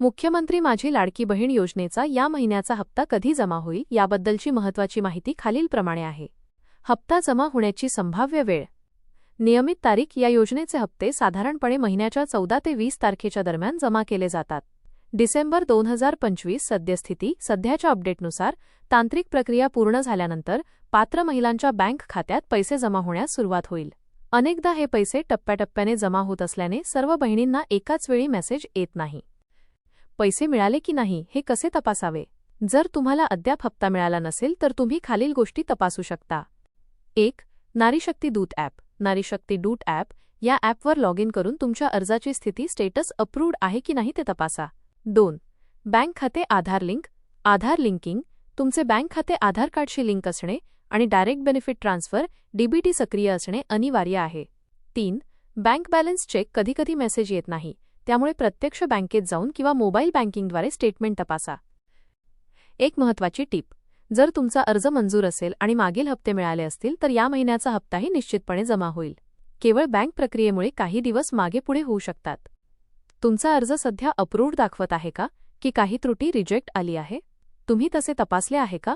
मुख्यमंत्री माझी लाडकी बहीण योजनेचा या महिन्याचा हप्ता कधी जमा होईल याबद्दलची महत्त्वाची माहिती खालीलप्रमाणे आहे. हप्ता जमा होण्याची संभाव्य वेळ. नियमित तारीख या योजनेचे हप्ते साधारणपणे महिन्याच्या चौदा ते वीस तारखेच्या दरम्यान जमा केले जातात. डिसेंबर दोन हजार पंचवीस सद्यस्थिती सध्याच्या अपडेटनुसार तांत्रिक प्रक्रिया पूर्ण झाल्यानंतर पात्र महिलांच्या बँक खात्यात पैसे जमा होण्यास सुरुवात होईल. अनेकदा हे पैसे टप्प्याटप्प्याने जमा होत असल्याने सर्व बहिणींना एकाच वेळी मेसेज येत नाही. पैसे मिळाले की नाही हे कसे तपासावे? जर तुम्हाला अद्याप हप्ता मिळाला नसेल तर तुम्ही खालील गोष्टी तपासू शकता. एक नारीशक्ती दूत ॲप. नारीशक्ती डूट ॲप या ॲपवर लॉग इन करून तुमच्या अर्जाची स्थिती स्टेटस अप्रूव्ड आहे की नाही ते तपासा. दोन बँक खाते आधार लिंक. आधार लिंकिंग तुमचे बँक खाते आधार कार्डशी लिंक असणे आणि डायरेक्ट बेनिफिट ट्रान्सफर डीबीटी सक्रिय असणे अनिवार्य आहे. तीन बँक बॅलन्स चेक कधीकधी मेसेज येत नाही. त्यामुळे प्रत्यक्ष बँकेत जाऊन किंवा मोबाईल बँकिंगद्वारे स्टेटमेंट तपासा. एक महत्त्वाची टीप. जर तुमचा अर्ज मंजूर असेल आणि मागील हप्ते मिळाले असतील तर या महिन्याचा हप्ताही निश्चितपणे जमा होईल. केवळ बँक प्रक्रियेमुळे काही दिवस मागे पुढे होऊ शकतात. तुमचा अर्ज सध्या अप्रूव्ड दाखवत आहे का? की काही त्रुटी रिजेक्ट आली आहे? तुम्ही तसे तपासले आहे का?